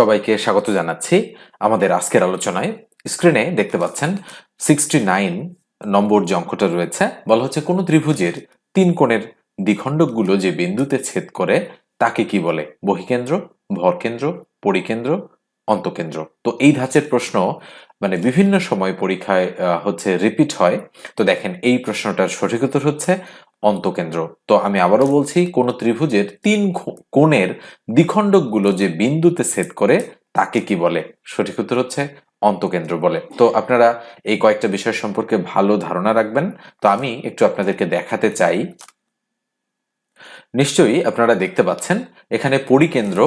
সবাইকে স্বাগত জানাচ্ছি আমাদের আজকের আলোচনায়। স্ক্রিনে দেখতে পাচ্ছেন সিক্সটি নাইন নম্বর যে অঙ্কটা রয়েছে, বলা হচ্ছে কোনো ত্রিভুজের তিন কোণের দ্বিখণ্ডকগুলো যে বিন্দুতে ছেদ করে, তাকে কি বলে? বহিকেন্দ্র, ভরকেন্দ্র, পরিকেন্দ্র, অন্তকেন্দ্র। তো এই ধাঁচের প্রশ্ন মানে বিভিন্ন সময় পরীক্ষায় হচ্ছে রিপিট হয়। তো দেখেন, এই প্রশ্নটার সঠিক উত্তর হচ্ছে অন্তকেন্দ্র। তো আমি আবারও বলছি, কোন ত্রিভুজের তিন কোণের দ্বিখণ্ডকগুলো যে বিন্দুতে ছেদ করে, তাকে কি বলে? সঠিক উত্তর হচ্ছে অন্তকেন্দ্র বলে। তো আপনারা এই কয়েকটা বিষয় সম্পর্কে ভালো ধারণা রাখবেন। তো আমি একটু আপনাদেরকে দেখাতে চাই নিশ্চয়ই আপনারা দেখতে পাচ্ছেন, এখানে পরিকেন্দ্র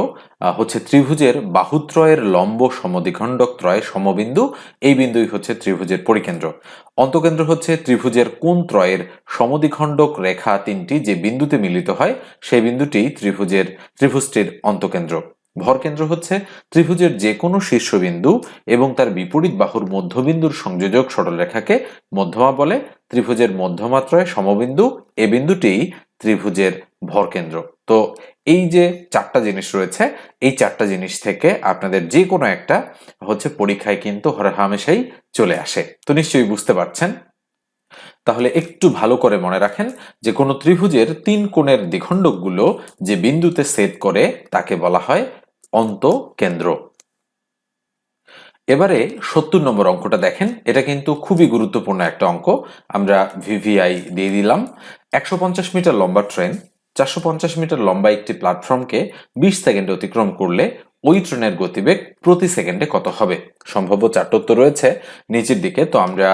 হচ্ছে ত্রিভুজের বাহুত্রয়ের লম্ব সমদ্বিখণ্ডক ত্রয় সমবিন্দু, এই বিন্দুই হচ্ছে ত্রিভুজের পরিকেন্দ্র। অন্তকেন্দ্র হচ্ছে ত্রিভুজের কোন ত্রয়ের সমদ্বিখণ্ডক রেখা তিনটি যে বিন্দুতে মিলিত হয়, সেই বিন্দুটি ত্রিভুজের, ত্রিভুজটির অন্তকেন্দ্র। ভরকেন্দ্র হচ্ছে ত্রিভুজের যে কোনো শীর্ষবিন্দু এবং তার বিপরীত বাহুর মধ্যবিন্দুর সংযোজক সরলরেখাকে মধ্যমা বলে। ত্রিভুজের মধ্যমাত্রয় সমবিন্দু, এ বিন্দুটি ত্রিভুজের ভরকেন্দ্র তো এই যে চারটা জিনিস রয়েছে, এই চারটা জিনিস থেকে আপনাদের যে কোনো একটা হচ্ছে পরীক্ষায় কিন্তু হরহামেশাই চলে আসে। তো নিশ্চয়ই বুঝতে পারছেন? তাহলে একটু ভালো করে মনে রাখেন যে কোনো ত্রিভুজের তিন কোণের দ্বিখণ্ডকগুলো যে বিন্দুতে ছেদ করে তাকে বলা হয় অন্তকেন্দ্র। এবারে সত্তর নম্বর অঙ্কটা দেখেন, এটা কিন্তু খুবই গুরুত্বপূর্ণ একটা অঙ্ক। আমরা ভিভিআই দিয়ে দিলাম। একশো পঞ্চাশ মিটার লম্বা ট্রেন চারশো পঞ্চাশ মিটার লম্বা একটি প্ল্যাটফর্মকে বিশ সেকেন্ডে অতিক্রম করলে ওই ট্রেনের গতিবেগ প্রতি সেকেন্ডে কত হবে? সম্ভাব্য চারটা উত্তর রয়েছে। নিচের দিকে তো আমরা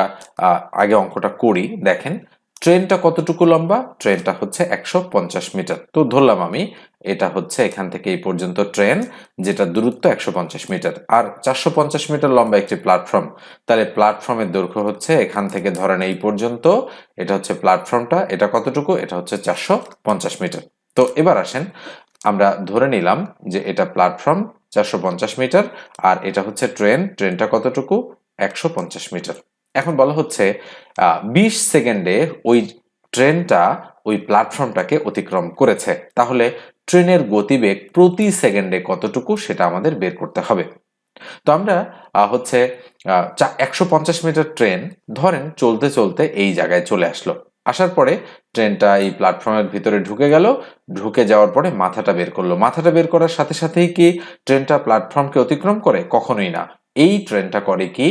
আগে অঙ্কটা করি। দেখেন ট্রেনটা কতটুকু লম্বা? ট্রেনটা হচ্ছে একশো পঞ্চাশ মিটার। তো ধরলাম আমি, এটা হচ্ছে এখান থেকে এই পর্যন্ত ট্রেন, যেটা দূরত্ব একশো পঞ্চাশ মিটার। আর চারশো পঞ্চাশ মিটার লম্বা একটি প্ল্যাটফর্ম। তাহলে প্ল্যাটফর্মের দৈর্ঘ্য হচ্ছে এখান থেকে ধরেন এই পর্যন্ত, এটা হচ্ছে প্ল্যাটফর্মটা, এটা কতটুকু? এটা হচ্ছে চারশো পঞ্চাশ মিটার। তো এবার আসেন, আমরা ধরে নিলাম যে এটা প্ল্যাটফর্ম চারশো পঞ্চাশ মিটার, আর এটা হচ্ছে ট্রেন, ট্রেনটা কতটুকু? একশো পঞ্চাশ মিটার। এখন বলা হচ্ছে বিশ সেকেন্ডে ওই ট্রেনটা, ওই প্ল্যাটফর্মটাকে অতিক্রম করেছে। তাহলে ট্রেনের গতিবেগ প্রতি সেকেন্ডে কতটুকু সেটা আমাদের বের করতে হবে। তো আমরা হচ্ছে একশো পঞ্চাশ মিটার ট্রেন ধরেন চলতে চলতে এই জায়গায় চলে আসলো। আসার পরে ট্রেনটা এই প্ল্যাটফর্মের ভিতরে ঢুকে গেল। ঢুকে যাওয়ার পরে মাথাটা বের করল। মাথাটা বের করার সাথে সাথেই কি ট্রেনটা প্ল্যাটফর্মকে অতিক্রম করে? কখনোই না। এই ট্রেনটা করে কি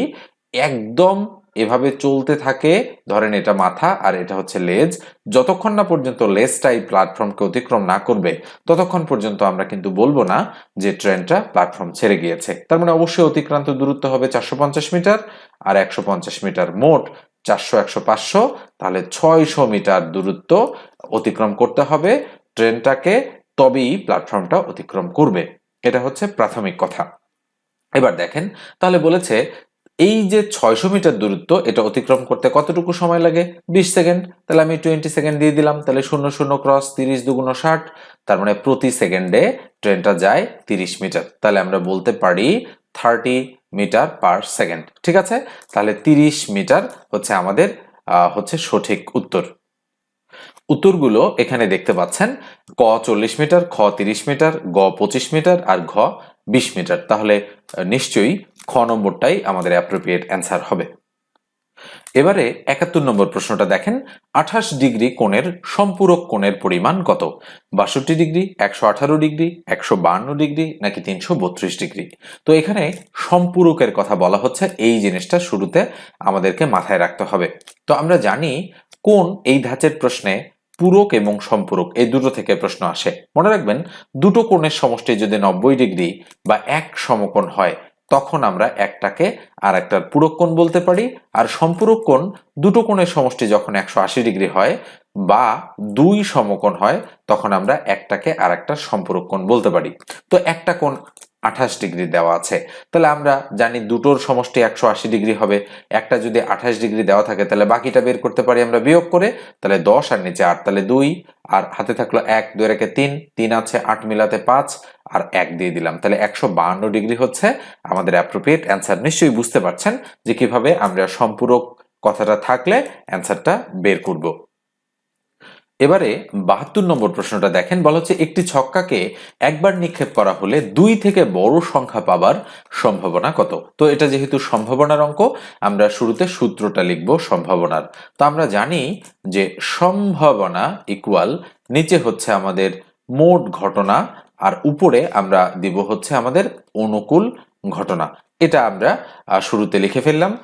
একদম এভাবে চলতে থাকে। ধরেন এটা মাথা আর এটা হচ্ছে লেজ। যতক্ষণ না পর্যন্ত লেজটা এই প্ল্যাটফর্মকে অতিক্রম না করবে, ততক্ষণ পর্যন্ত আমরা কিন্তু বলব না যে ট্রেনটা প্ল্যাটফর্ম ছেড়ে গিয়েছে। তার মানে অবশ্যই অতিক্রান্ত দূরত্ব হবে চারশো পঞ্চাশ মিটার আর একশো পঞ্চাশ মিটার মোট চারশো, একশো, পাঁচশো। তাহলে ছয়শো মিটার দূরত্ব অতিক্রম করতে হবে ট্রেনটাকে, তবেই প্ল্যাটফর্মটা অতিক্রম করবে। এটা হচ্ছে প্রাথমিক কথা। এবার দেখেন, তাহলে বলেছে এই যে ছয়শো মিটার দূরত্ব, এটা অতিক্রম করতে কতটুকু সময় লাগে? বিশ সেকেন্ড। তাহলে আমি টোয়েন্টি সেকেন্ড দিয়ে দিলাম। তাহলে শূন্য শূন্য ক্রস তিরিশ, দুগুণ ষাট। তার মানে প্রতি সেকেন্ডে ট্রেনটা যায় তিরিশ মিটার। তাহলে আমরা বলতে পারি থার্টি মিটার পার সেকেন্ড ঠিক আছে? তাহলে তিরিশ মিটার হচ্ছে আমাদের হচ্ছে সঠিক উত্তর। উত্তরগুলো এখানে দেখতে পাচ্ছেন। ক চল্লিশ মিটার, খ তিরিশ মিটার, গ পঁচিশ মিটার আর ঘ বিশ মিটার। তাহলে নিশ্চয়ই খ নম্বরটাই আমাদের অ্যাপ্রোপ্রিয়েট অ্যান্সার হবে। এবারে একাত্তর নম্বর প্রশ্নটা দেখেন, আঠাশ ডিগ্রি কোণের সম্পূরক কোণের পরিমাণ কত? বাষট্টি ডিগ্রি, একশো আঠারো ডিগ্রি, একশো বান্ন ডিগ্রি, নাকি তিনশো বত্রিশ ডিগ্রি? তো এখানে সম্পূরকের কথা বলা হচ্ছে, এই জিনিসটা শুরুতে আমাদেরকে মাথায় রাখতে হবে। তো আমরা জানি কোন এই ধাঁচের প্রশ্নে পূরক এবং সম্পূরক, এই দুটো থেকে প্রশ্ন আসে। মনে রাখবেন, দুটো কোণের সমষ্টি যদি নব্বই ডিগ্রি বা এক সমকোণ হয় তখন আমরা একটাকে আর একটার পূরক কোণ বলতে পারি। আর সম্পূরক কোণ দুটো কোণের সমষ্টি যখন একশো আশি ডিগ্রি হয় বা দুই সমকোণ হয়, তখন আমরা একটাকে আর একটা সম্পূরক কোণ বলতে পারি। তো একটা কোণ আঠাশ ডিগ্রি দেওয়া আছে। তাহলে আমরা জানি দুটোর সমষ্টি একশো আশি ডিগ্রি হবে। একটা যদি আঠাশ ডিগ্রি দেওয়া থাকে, তাহলে বাকিটা বের করতে পারি আমরা বিয়োগ করে। তাহলে দশ আর নিচে আট, তাহলে দুই। আর হাতে থাকল এক, দুই রেখে তিন। তিন আছে আট মিলাতে পাঁচ। আর এক দিয়ে দিলাম। তাহলে একশো বাহান্ন ডিগ্রি হচ্ছে আমাদের অ্যাপ্রোপ্রিয়েট অ্যান্সার নিশ্চয়ই বুঝতে পারছেন যে কীভাবে আমরা সম্পূরক কথাটা থাকলে অ্যান্সারটা বের করব। এবারে বাহাত্তর নম্বর প্রশ্নটা দেখেন। বলা হচ্ছে একটি ছক্কাকে একবার নিক্ষেপ করা হলে দুই থেকে বড় সংখ্যা পাবার সম্ভাবনা কত? তো এটা যেহেতু সম্ভাবনার অঙ্ক, আমরা শুরুতে সূত্রটা লিখব সম্ভাবনার। তো আমরা জানি যে সম্ভাবনা ইকুয়াল নিচে হচ্ছে আমাদের মোট ঘটনা আর উপরে আমরা দিব হচ্ছে আমাদের অনুকূল ঘটনা। এটা আমরা শুরুতে লিখে ফেললাম।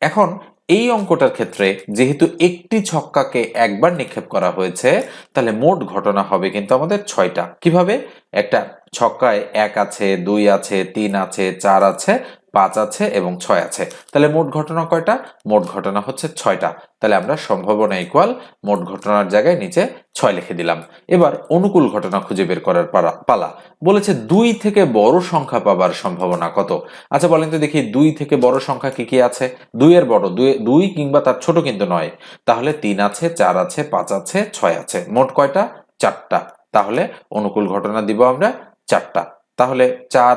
এখন এই অঙ্কটার ক্ষেত্রে যেহেতু একটি ছক্কাকে একবার নিক্ষেপ করা হয়েছে, তাহলে মোট ঘটনা হবে কিন্তু আমাদের ছয়টা। কীভাবে? একটা ছক্কায় এক আছে, দুই আছে, তিন আছে, চার আছে, পাঁচ আছে এবং ছয় আছে। তাহলে মোট ঘটনা কয়টা? মোট ঘটনা হচ্ছে ছয়টা। তাহলে আমরা সম্ভাবনা ইকুয়াল মোট ঘটনার জায়গায় নিচে ছয় লিখে দিলাম। এবার অনুকূল ঘটনা খুঁজে বের করার পালা। বলেছে দুই থেকে বড় সংখ্যা পাবার সম্ভাবনা কত? আচ্ছা বলেন তো দেখি, দুই থেকে বড় সংখ্যা কি কি আছে? দুইয়ের বড় দুই কিংবা তার ছোট কিন্তু নয়। তাহলে তিন আছে, চার আছে, পাঁচ আছে, ছয় আছে। মোট কয়টা? চারটা। তাহলে অনুকূল ঘটনা দিব আমরা চারটা। তাহলে চার,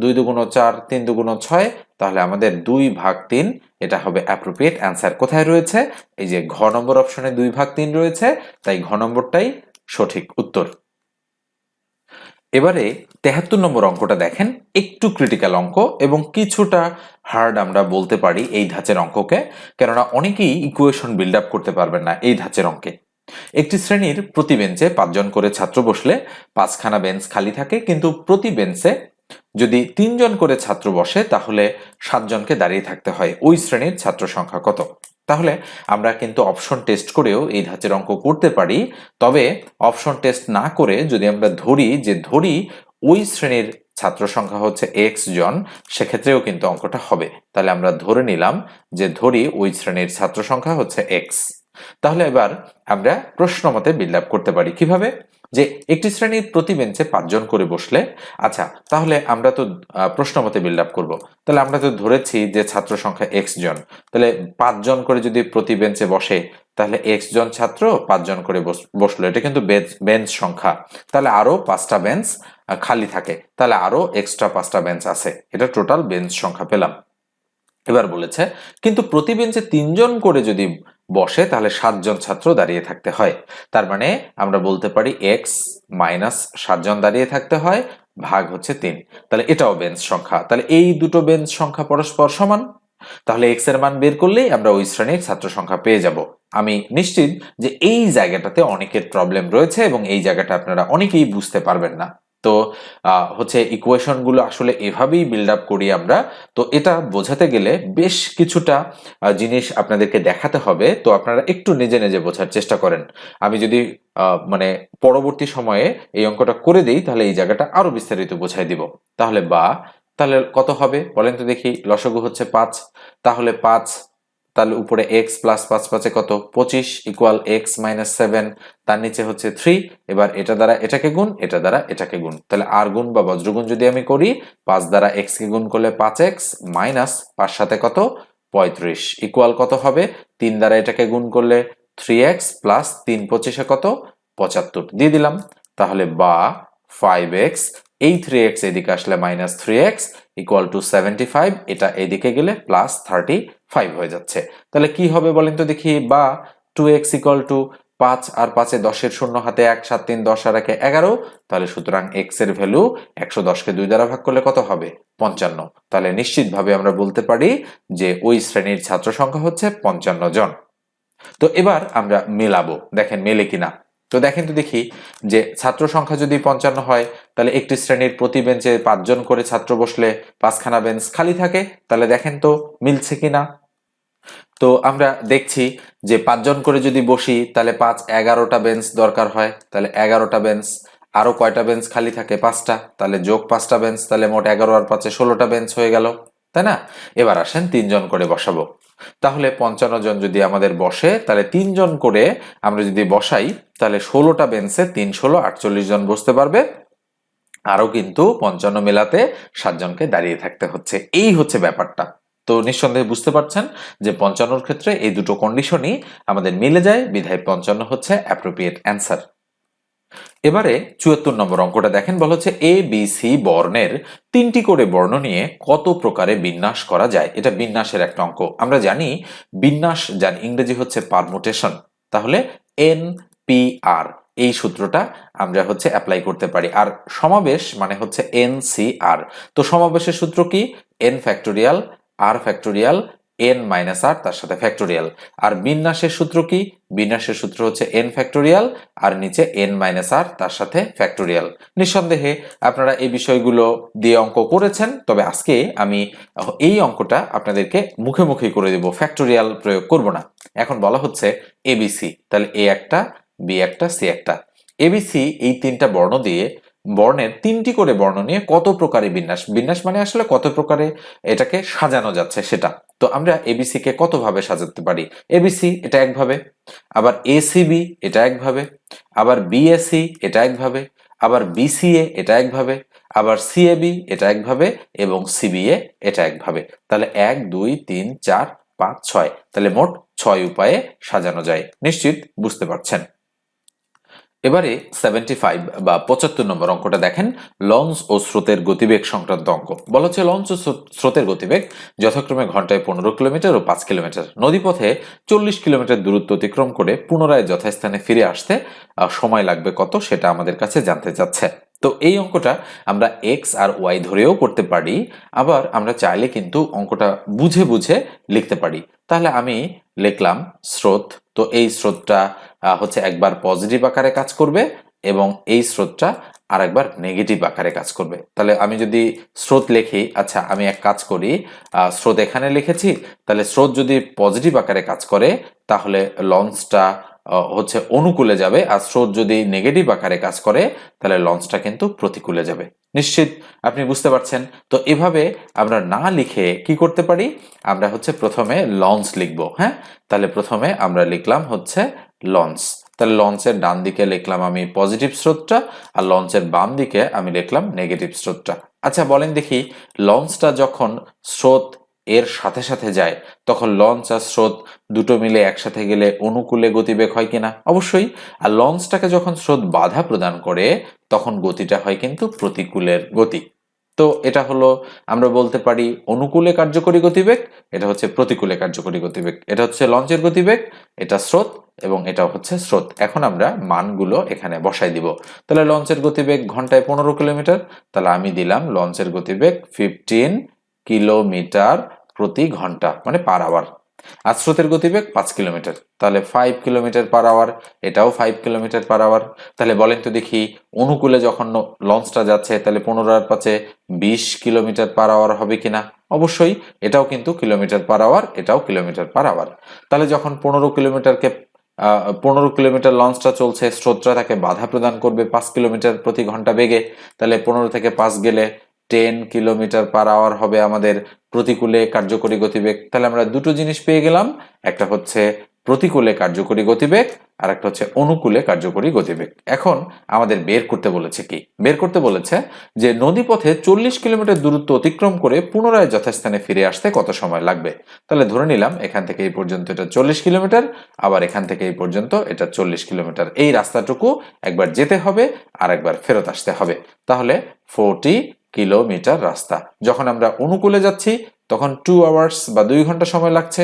দুই দুগুণ চার, তিন দুগুণ ছয়, তাহলে আমাদের দুই ভাগ তিন, এটা হবে অ্যাপ্রোপ্রিয়েট অ্যান্সার কোথায় রয়েছে? এই যে ঘ নম্বর অপশনে দুই ভাগ তিন রয়েছে, তাই ঘ নম্বরটাই সঠিক উত্তর। এবারে তেহাত্তর নম্বর অঙ্কটা দেখেন, একটু ক্রিটিক্যাল অঙ্ক এবং কিছুটা হার্ড আমরা বলতে পারি এই ধাঁচের অঙ্ককে, কেননা অনেকেই ইকুয়েশন বিল্ড আপ করতে পারবেন না এই ধাঁচের অঙ্কে। একটি শ্রেণির প্রতি বেঞ্চে পাঁচজন করে ছাত্র বসলে পাঁচখানা বেঞ্চ খালি থাকে, কিন্তু প্রতি বেঞ্চে যদি তিনজন করে ছাত্র বসে, তাহলে সাতজনকে দাঁড়িয়ে থাকতে হয়। ওই শ্রেণির ছাত্র সংখ্যা কত? তাহলে আমরা কিন্তু অপশন টেস্ট করেও এই ধাঁচের অঙ্ক করতে পারি। তবে অপশন টেস্ট না করে যদি আমরা ধরি যে ধরি ওই শ্রেণির ছাত্র সংখ্যা হচ্ছে এক্স জন, সেক্ষেত্রেও কিন্তু অঙ্কটা হবে। তাহলে আমরা ধরে নিলাম যে ধরি ওই শ্রেণির ছাত্র সংখ্যা হচ্ছে এক্স তাহলে এবার আমরা প্রশ্ন মতে বিল্ড করতে পারি। কীভাবে? যে একটি শ্রেণির প্রতি বেঞ্চে পাঁচজন করে বসলে। আচ্ছা তাহলে আমরা তো প্রশ্ন মতে বিল্ড আপ করব। তাহলে আমরা তো ধরেছি যে ছাত্র সংখ্যা এক্স জন। তাহলে পাঁচজন করে যদি প্রতি বেঞ্চে বসে, তাহলে এক্স জন ছাত্র, পাঁচজন করে বস- বসল। এটা কিন্তু বেঞ্চ- বেঞ্চ সংখ্যা। তাহলে আরও পাঁচটা বেঞ্চ খালি থাকে। তাহলে আরও এক্সট্রা পাঁচটা বেঞ্চ আছে। এটা টোটাল বেঞ্চ সংখ্যা পেলাম। এবার বলেছে, কিন্তু প্রতি বেঞ্চে তিনজন করে যদি বসে, তাহলে সাতজন ছাত্র দাঁড়িয়ে থাকতে হয়। তার মানে আমরা বলতে পারি এক্স মাইনাস সাতজন দাঁড়িয়ে থাকতে হয়, ভাগ হচ্ছে তিন। তাহলে এটাও বেঞ্চ সংখ্যা। তাহলে এই দুটো বেঞ্চ সংখ্যা পরস্পর সমান। তাহলে এক্সের মান বের করলেই আমরা ওই শ্রেণির ছাত্র সংখ্যা পেয়ে যাব। আমি নিশ্চিত যে এই জায়গাটাতে অনেকের প্রবলেম রয়েছে এবং এই জায়গাটা আপনারা অনেকেই বুঝতে পারবেন না। তো হচ্ছে ইকুয়েশনগুলো আসলে এভাবেই বিল্ড আপ করি আমরা। তো এটা বোঝাতে গেলে বেশ কিছুটা জিনিস আপনাদেরকে দেখাতে হবে। তো আপনারা একটু নিজে নিজে বোঝার চেষ্টা করেন। আমি যদি মানে পরবর্তী সময়ে এই অঙ্কটা করে দিই, তাহলে এই জায়গাটা আরও বিস্তারিত বোঝাই দিব। তাহলে বা, তাহলে কত হবে? বলেন তো দেখি, লসগু হচ্ছে পাঁচ। তাহলে পাঁচ তাহলে উপরে এক্স প্লাস পাঁচ পাঁচে কত? পঁচিশ ইকুয়াল এক্স মাইনাস সেভেন তার নিচে হচ্ছে থ্রি এবার এটা দ্বারা এটাকে গুণ, এটা দ্বারা এটাকে গুণ। তাহলে আর গুণ বা বজ্রগুণ যদি আমি করি, পাঁচ দ্বারা এক্স কে গুণ করলে পাঁচ এক্স মাইনাস পাঁচ সাথে কত? পঁয়ত্রিশ। ইকুয়াল কত হবে? তিন দ্বারা এটাকে গুণ করলে থ্রি এক্স প্লাস তিন পঁচিশে কত? পঁচাত্তর। দিয়ে দিলাম। তাহলে বা ফাইভ এক্স এই থ্রি এক্স এদিকে আসলে minus three X equal to seventy five এটা এদিকে গেলে প্লাস থার্টি ফাইভ হয়ে যাচ্ছে। তাহলে কি হবে বলেন তো দেখি? বা টু এক্স ইকুয়াল টু পাঁচ আর পাঁচে দশের শূন্য হাতে এক, সাত, তিন, দশ আর একে এগারো, তাহলে সুতরাং এক্সের ভ্যালু একশো দশকে দুই দ্বারা ভাগ করলে কত হবে? পঞ্চান্ন। তাহলে নিশ্চিতভাবে আমরা বলতে পারি যে ওই শ্রেণির ছাত্র সংখ্যা হচ্ছে পঞ্চান্ন জন। তো এবার আমরা মেলাবো। দেখেন মেলে কিনা। তো দেখেন তো দেখি যে ছাত্র সংখ্যা যদি পঞ্চান্ন হয়, তাহলে একটি শ্রেণির প্রতি বেঞ্চে পাঁচজন করে ছাত্র বসলে পাঁচখানা বেঞ্চ খালি থাকে, তাহলে দেখেন তো মিলছে কিনা তো আমরা দেখছি যে পাঁচজন করে যদি বসি, তাহলে পাঁচ এগারোটা বেঞ্চ দরকার হয়, তাহলে এগারোটা বেঞ্চ, আরও কয়টা বেঞ্চ খালি থাকে? পাঁচটা, তাহলে যোগ পাঁচটা বেঞ্চ, তাহলে মোট এগারো আর পাঁচে ষোলোটা বেঞ্চ হয়ে গেল। তাই না? এবার আসেন তিনজন করে বসাবো। তাহলে পঞ্চান্ন জন যদি আমাদের বসে, তাহলে তিনজন করে আমরা যদি বসাই, তাহলে ষোলোটা বেঞ্চে তিন ষোলো, আটচল্লিশ জন বসতে পারবে। আরও কিন্তু পঞ্চান্ন মেলাতে সাতজনকে দাঁড়িয়ে থাকতে হচ্ছে। এই হচ্ছে ব্যাপারটা। তো নিঃসন্দেহে বুঝতে পারছেন যে পঞ্চান্নর ক্ষেত্রে এই দুটো কন্ডিশনই আমাদের মিলে যায়। বিধায় পঞ্চান্ন হচ্ছে অ্যাপ্রোপ্রিয়েট অ্যান্সার এবারে চুয়াত্তর নম্বর অঙ্কটা দেখেন, বলা হচ্ছে এ বি সি বর্ণের তিনটি করে বর্ণ নিয়ে কত প্রকারে বিন্যাস করা যায়। এটা বিন্যাসের একটা অঙ্ক। আমরা জানি বিন্যাস যার ইংরেজি হচ্ছে পারমুটেশন। তাহলে এন পি আর এই সূত্রটা আমরা হচ্ছে অ্যাপ্লাই করতে পারি। আর সমাবেশ মানে হচ্ছে এন সি আর তো সমাবেশের সূত্র কি? N factorial R factorial N minus R তার সাথে ফ্যাক্টোরিয়াল আর বিন্যাসের সূত্র কি? বিন্যাসের সূত্র হচ্ছে এন ফ্যাক্টোরিয়াল আর নিচে এন মাইনাস আর তার সাথে ফ্যাক্টোরিয়াল নিঃসন্দেহে আপনারা এই বিষয়গুলো দিয়ে অঙ্ক করেছেন, তবে আজকে আমি এই অঙ্কটা আপনাদেরকে মুখে মুখেই করে দেব ফ্যাক্টোরিয়াল প্রয়োগ করব না। এখন বলা হচ্ছে এবিসি তাহলে এ একটা বি একটা সি একটা। এবিসি এই তিনটা বর্ণ দিয়ে বর্ণের তিনটি করে বর্ণ নিয়ে কত প্রকারে বিন্যাস? বিন্যাস মানে আসলে কত প্রকারে এটাকে সাজানো যাচ্ছে সেটা। তো আমরা এবিসি কে কত ভাবে সাজাতে পারি? এবিসি এটা একভাবে, আবার এসিবি এটা একভাবে, আবার বিএসি এটা একভাবে, আবার বিসিএ এটা একভাবে, আবার সিএবি এটা একভাবে এবং সিবিএ এটা একভাবে। তাহলে এক, দুই, তিন, চার, পাঁচ, ছয়। তাহলে মোট ছয় উপায়ে সাজানো যায়। নিশ্চিত বুঝতে পারছেন? এবারে সেভেন্টি ফাইভ বা পঁচাত্তর নম্বর অঙ্কটা দেখেন, লঞ্চ ও স্রোতের গতিবেগ সংক্রান্ত অঙ্ক। বলা হচ্ছে লঞ্চ ও স্রোতের গতিবেগ যথাক্রমে ঘন্টায় পনেরো কিলোমিটার ও পাঁচ কিলোমিটার। নদীপথে চল্লিশ কিলোমিটার দূরত্ব অতিক্রম করে পুনরায় যথাস্থানে ফিরে আসতে সময় লাগবে কত সেটা আমাদের কাছে জানতে চাচ্ছে। তো এই অঙ্কটা আমরা এক্স আর ওয়াই ধরেও করতে পারি, আবার আমরা চাইলে কিন্তু অঙ্কটা বুঝে বুঝে লিখতে পারি। তাহলে আমি লিখলাম স্রোত। তো এই স্রোতটা হচ্ছে একবার পজিটিভ আকারে কাজ করবে এবং এই স্রোতটা আর একবার নেগেটিভ আকারে কাজ করবে। তাহলে আমি যদি স্রোত লিখি আচ্ছা আমি এক কাজ করি স্রোত এখানে লিখেছি, তাহলে স্রোত যদি পজিটিভ আকারে কাজ করে, তাহলে লঞ্চটা হচ্ছে অনুকূলে যাবে। আর স্রোত যদি নেগেটিভ আকারে কাজ করে, তাহলে লঞ্চটা কিন্তু প্রতিকূলে যাবে। নিশ্চিত আপনি বুঝতে পারছেন। তো এভাবে আমরা না লিখে কি করতে পারি? আমরা হচ্ছে প্রথমে লঞ্চ লিখব হ্যাঁ? তাহলে প্রথমে আমরা লিখলাম হচ্ছে লঞ্চ তাহলে লঞ্চের ডান দিকে লিখলাম আমি পজিটিভ স্রোতটা আর লঞ্চের বাম দিকে আমি লিখলাম নেগেটিভ স্রোতটা। আচ্ছা বলেন দেখি লঞ্চটা যখন স্রোত এর সাথে সাথে যায়, তখন লঞ্চ আর স্রোত দুটো মিলে একসাথে গেলে অনুকূলে গতিবেগ হয় কিনা? অবশ্যই, আর লঞ্চটাকে যখন স্রোত বাধা প্রদান করে, তখন গতিটা হয় কিন্তু প্রতিকূলের গতি। তো এটা হলো, আমরা বলতে পারি অনুকূলে কার্যকরী গতিবেগ, এটা হচ্ছে প্রতিকূলে কার্যকরী গতিবেগ। এটা হচ্ছে লঞ্চের গতিবেগ, এটা স্রোত, এবং এটা হচ্ছে স্রোত। এখন আমরা মানগুলো এখানে বসাই দিব। তাহলে লঞ্চের গতিবেগ ঘন্টায় পনেরো কিলোমিটার, তাহলে আমি দিলাম লঞ্চের গতিবেগ ফিফটিন কিলোমিটার প্রতি ঘণ্টা মানে পার আওয়ার আর স্রোতের গতিবেগ পাঁচ কিলোমিটার। তাহলে ফাইভ কিলোমিটার পার আওয়ার এটাও ফাইভ কিলোমিটার পার আওয়ার তাহলে বলেন তো দেখি, অনুকূলে যখন লঞ্চটা যাচ্ছে, তাহলে পনেরো আর পাঁচে বিশ কিলোমিটার পার আওয়ার হবে কিনা? অবশ্যই, এটাও কিন্তু কিলোমিটার পার আওয়ার এটাও কিলোমিটার পার আওয়ার তাহলে যখন পনেরো কিলোমিটারকে পনেরো কিলোমিটার লঞ্চটা চলছে, স্রোতটা তাকে বাধা প্রদান করবে পাঁচ কিলোমিটার প্রতি ঘণ্টা বেগে। তাহলে পনেরো থেকে পাঁচ গেলে টেন কিলোমিটার পার আওয়ার হবে আমাদের প্রতিকূলে কার্যকরী গতিবেগ। তাহলে আমরা দুটো জিনিস পেয়ে গেলাম, একটা হচ্ছে প্রতিকূলে কার্যকরী গতিবেগ, আর একটা হচ্ছে অনুকূলে কার্যকরী গতিবেগ। এখন আমাদের বের করতে বলেছে কি? বের করতে বলেছে যে নদীপথে চল্লিশ কিলোমিটার দূরত্ব অতিক্রম করে পুনরায় যথাস্থানে ফিরে আসতে কত সময় লাগবে? তাহলে ধরে নিলাম, এখান থেকে এই পর্যন্ত এটা চল্লিশ কিলোমিটার, আবার এখান থেকে এই পর্যন্ত এটা চল্লিশ কিলোমিটার। এই রাস্তাটুকু একবার যেতে হবে, আর একবার ফেরত আসতে হবে। তাহলে ফোরটি কিলোমিটার রাস্তা। যখন আমরা অনুকূলে যাচ্ছি, তখন টু আওয়ার্স বা দুই ঘণ্টা সময় লাগছে।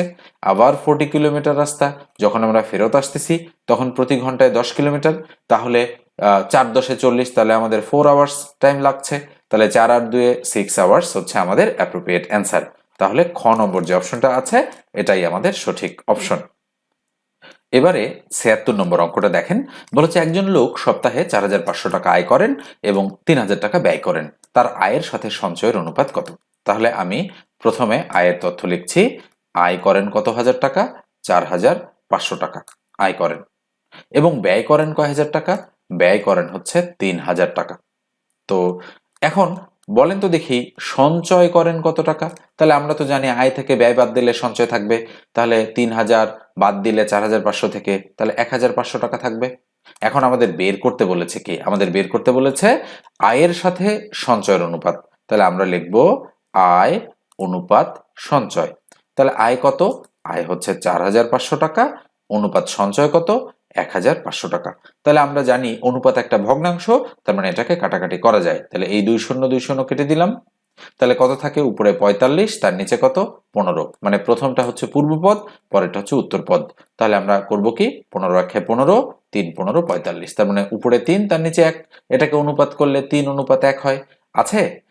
আবার ফোরটি কিলোমিটার রাস্তা। যখন আমরা ফেরত আসতেছি, তখন প্রতি ঘন্টায় দশ কিলোমিটার। তাহলে চার দশে চল্লিশ, তাহলে আমাদের ফোর আওয়ার্স টাইম লাগছে। তাহলে চার আর দুয়ে সিক্স আওয়ার্স হচ্ছে আমাদের অ্যাপ্রোপ্রিয়েট অ্যান্সার তাহলে খ নম্বর যে অপশনটা আছে, এটাই আমাদের সঠিক অপশন এবারে ছিয়াত্তর নম্বর অঙ্কটা দেখেন। বলেছে একজন লোক সপ্তাহে চার হাজার পাঁচশো টাকা আয় করেন এবং তিন হাজার টাকা ব্যয় করেন। তার আয়ের সাথে সঞ্চয়ের অনুপাত কত? তাহলে আমি প্রথমে আয়ের তথ্য লিখছি। আয় করেন কত হাজার টাকা? চার হাজার পাঁচশো টাকা আয় করেন। এবং ব্যয় করেন কয় হাজার টাকা? ব্যয় করেন হচ্ছে তিন হাজার টাকা। তো এখন বলেন তো দেখি, সঞ্চয় করেন কত টাকা? তাহলে আমরা তো জানি আয় থেকে ব্যয় বাদ দিলে সঞ্চয় থাকবে, তাহলে তিন হাজার বাদ দিলে চার হাজার পাঁচশো থেকে, তাহলে এক হাজার পাঁচশো টাকা থাকবে। এখন আমাদের বের করতে বলেছে কি? আমাদের বের করতে বলেছে আয়ের সাথে সঞ্চয়ের অনুপাত। তাহলে আমরা লিখব আয় অনুপাত সঞ্চয়। তাহলে আয় কত? আয় হচ্ছে চার হাজার পাঁচশো টাকা, অনুপাত সঞ্চয় কত? এক হাজার পাঁচশো টাকা। তাহলে আমরা জানি অনুপাত একটা ভগ্নাংশ, তার মানে এটাকে কাটাকাটি করা যায়। তাহলে এই দুই শূন্য দুই শূন্য কেটে দিলাম। তাহলে কত থাকে? উপরে পঁয়তাল্লিশ, তার নিচে কত? পনেরো। মানে প্রথমটা হচ্ছে পূর্বপদ, পরেরটা হচ্ছে উত্তরপদ। তাহলে আমরা করব কি? পনেরো একে পনেরো, তিন পনেরো, পঁয়তাল্লিশ। তার মানে উপরে তিন, তার নিচে এক। এটাকে অনুপাত করলে তিন অনুপাত এক হয়। আছে?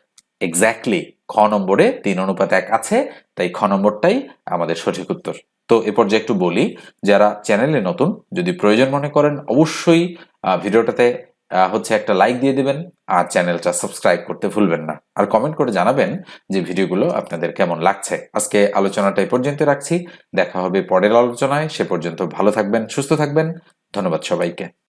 এক্স্যাক্টলি খ নম্বরে তিন অনুপাত এক আছে। তাই খ নম্বরটাই আমাদের সঠিক উত্তর। তো এ পর্যায়ে একটু বলি, যারা চ্যানেলে নতুন, যদি প্রয়োজন মনে করেন, অবশ্যই ভিডিওটাতে হচ্ছে একটা লাইক দিয়ে দেবেন, আর চ্যানেলটা সাবস্ক্রাইব করতে ভুলবেন না। আর কমেন্ট করে জানাবেন যে ভিডিওগুলো আপনাদের কেমন লাগছে। আজকে আলোচনাটা এ পর্যন্ত রাখছি। দেখা হবে পরের আলোচনায়। সে পর্যন্ত ভালো থাকবেন, সুস্থ থাকবেন। ধন্যবাদ সবাইকে।